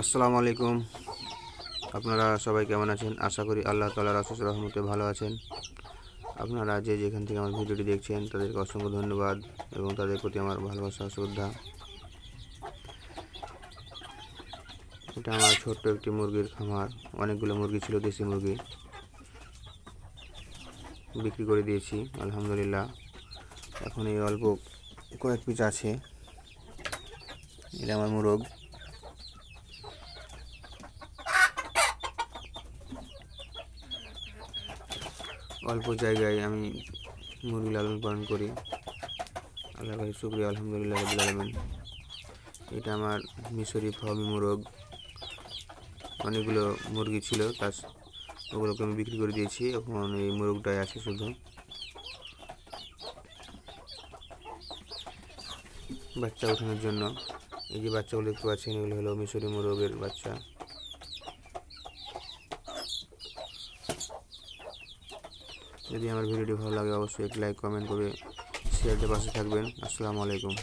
আসসালামু আলাইকুম। আপনারা সবাই কেমন আছেন? আশা করি আল্লাহ তালার আশিস রহমতে ভালো আছেন। আপনারা যে যেখান থেকে আমার ভিডিওটি দেখছেন, তাদেরকে অসংখ্য ধন্যবাদ এবং তাদের প্রতি আমার ভালোবাসা, শ্রদ্ধা। এটা আমার ছোট্ট একটি মুরগির খামার। অনেকগুলো মুরগি ছিল, দেশি মুরগি। বিক্রি করে দিয়েছি, আলহামদুলিল্লাহ। এখন এই অল্প কয়েক পিস আছে। এটা আমার মুরগ। অল্প জায়গায় আমি মুরগি লালন পালন করি। আল্লাহ ভাই শুক্রিয়া, আলহামদুলিল্লাহ আলমিন। এটা আমার মিশরি ফার্মি মোরগ। অনেকগুলো মুরগি ছিল তার ওগুলোকে আমি বিক্রি করে দিয়েছি। এখন এই মোরগটাই আছে শুধু। বাচ্চা ওঠানোর জন্য। এই যে বাচ্চাগুলো দেখতে পাচ্ছেন, এগুলো হলো মিশরি মোরগের বাচ্চা। যদি আমার ভিডিওটি ভালো লাগে, অবশ্যই এক লাইক কমেন্ট করে শেয়ারতে পাশে থাকবেন। আসসালামু আলাইকুম।